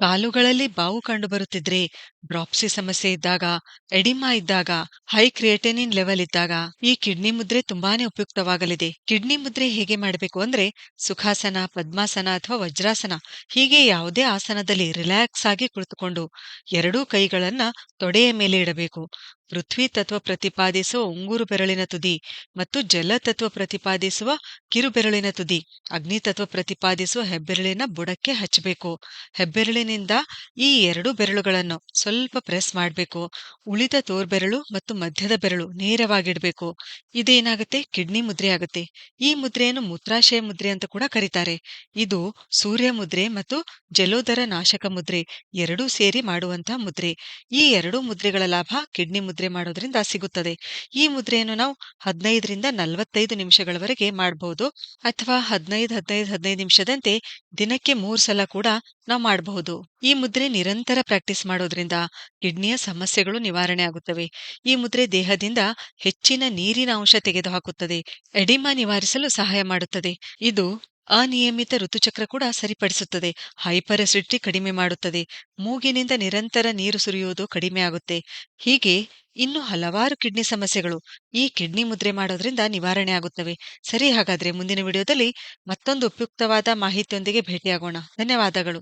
ಕಾಲುಗಳಲ್ಲಿ ಬಾವು ಕಂಡುಬರುತ್ತಿದ್ರೆ, ಡ್ರಾಪ್ಸಿ ಸಮಸ್ಯೆ ಇದ್ದಾಗ, ಎಡಿಮಾ ಇದ್ದಾಗ, ಹೈ ಕ್ರಿಯೇಟನಿನ್ ಲೆವೆಲ್ ಇದ್ದಾಗ ಈ ಕಿಡ್ನಿ ಮುದ್ರೆ ತುಂಬಾನೇ ಉಪಯುಕ್ತವಾಗಲಿದೆ. ಕಿಡ್ನಿ ಮುದ್ರೆ ಹೇಗೆ ಮಾಡಬೇಕು ಅಂದ್ರೆ ಸುಖಾಸನ, ಪದ್ಮಾಸನ ಅಥವಾ ವಜ್ರಾಸನ ಹೀಗೆ ಯಾವುದೇ ಆಸನದಲ್ಲಿ ರಿಲ್ಯಾಕ್ಸ್ ಆಗಿ ಕುಳಿತುಕೊಂಡು ಎರಡೂ ಕೈಗಳನ್ನ ತೊಡೆಯ ಮೇಲೆ ಇಡಬೇಕು. ಪೃಥ್ವಿ ತತ್ವ ಪ್ರತಿಪಾದಿಸುವ ಉಂಗುರು ಬೆರಳಿನ ತುದಿ ಮತ್ತು ಜಲ ತತ್ವ ಪ್ರತಿಪಾದಿಸುವ ಕಿರುಬೆರಳಿನ ತುದಿ ಅಗ್ನಿ ತತ್ವ ಪ್ರತಿಪಾದಿಸುವ ಹೆಬ್ಬೆರಳಿನ ಬುಡಕ್ಕೆ ಹಚ್ಚಬೇಕು. ಹೆಬ್ಬೆರಳಿನಿಂದ ಈ ಎರಡು ಬೆರಳುಗಳನ್ನು ಸ್ವಲ್ಪ ಪ್ರೆಸ್ ಮಾಡಬೇಕು. ಉಳಿದ ತೋರ್ಬೆರಳು ಮತ್ತು ಮಧ್ಯದ ಬೆರಳು ನೇರವಾಗಿಡಬೇಕು. ಇದೇನಾಗುತ್ತೆ ಕಿಡ್ನಿ ಮುದ್ರೆ ಆಗುತ್ತೆ. ಈ ಮುದ್ರೆಯನ್ನು ಮೂತ್ರಾಶಯ ಮುದ್ರೆ ಅಂತ ಕೂಡ ಕರೀತಾರೆ. ಇದು ಸೂರ್ಯ ಮುದ್ರೆ ಮತ್ತು ಜಲೋದರ ನಾಶಕ ಮುದ್ರೆ ಎರಡೂ ಸೇರಿ ಮಾಡುವಂತಹ ಮುದ್ರೆ. ಈ ಎರಡೂ ಮುದ್ರೆಗಳ ಲಾಭ ಕಿಡ್ನಿ ಮುದ್ರೆ ಮಾಡೋದ್ರಿಂದ ಸಿಗುತ್ತದೆ. ಈ ಮುದ್ರೆಯನ್ನು ನಾವು ಹದಿನೈದರಿಂದ ನಲವತ್ತೈದು ನಿಮಿಷಗಳವರೆಗೆ ಮಾಡಬಹುದು ಅಥವಾ ಹದಿನೈದು ಹದಿನೈದು ಹದಿನೈದು ನಿಮಿಷದಂತೆ ದಿನಕ್ಕೆ ಮೂರು ಸಲ ಕೂಡ ನಾವು ಮಾಡಬಹುದು. ಈ ಮುದ್ರೆ ನಿರಂತರ ಪ್ರಾಕ್ಟೀಸ್ ಮಾಡೋದ್ರಿಂದ ಕಿಡ್ನಿಯ ಸಮಸ್ಯೆಗಳು ನಿವಾರಣೆ ಆಗುತ್ತವೆ. ಈ ಮುದ್ರೆ ದೇಹದಿಂದ ಹೆಚ್ಚಿನ ನೀರಿನ ಅಂಶ ತೆಗೆದುಹಾಕುತ್ತದೆ. ಎಡಿಮಾ ನಿವಾರಿಸಲು ಸಹಾಯ ಮಾಡುತ್ತದೆ. ಇದು ಅನಿಯಮಿತ ಋತುಚಕ್ರ ಕೂಡ ಸರಿಪಡಿಸುತ್ತದೆ. ಹೈಪರ್ ಅಸಿಡಿಟಿ ಕಡಿಮೆ ಮಾಡುತ್ತದೆ. ಮೂಗಿನಿಂದ ನಿರಂತರ ನೀರು ಸುರಿಯುವುದು ಕಡಿಮೆ ಆಗುತ್ತೆ. ಹೀಗೆ ಇನ್ನು ಹಲವಾರು ಕಿಡ್ನಿ ಸಮಸ್ಯೆಗಳು ಈ ಕಿಡ್ನಿ ಮುದ್ರೆ ಮಾಡೋದ್ರಿಂದ ನಿವಾರಣೆ ಆಗುತ್ತವೆ. ಸರಿ, ಹಾಗಾದ್ರೆ ಮುಂದಿನ ವಿಡಿಯೋದಲ್ಲಿ ಮತ್ತೊಂದು ಉಪಯುಕ್ತವಾದ ಮಾಹಿತಿಯೊಂದಿಗೆ ಭೇಟಿಯಾಗೋಣ. ಧನ್ಯವಾದಗಳು.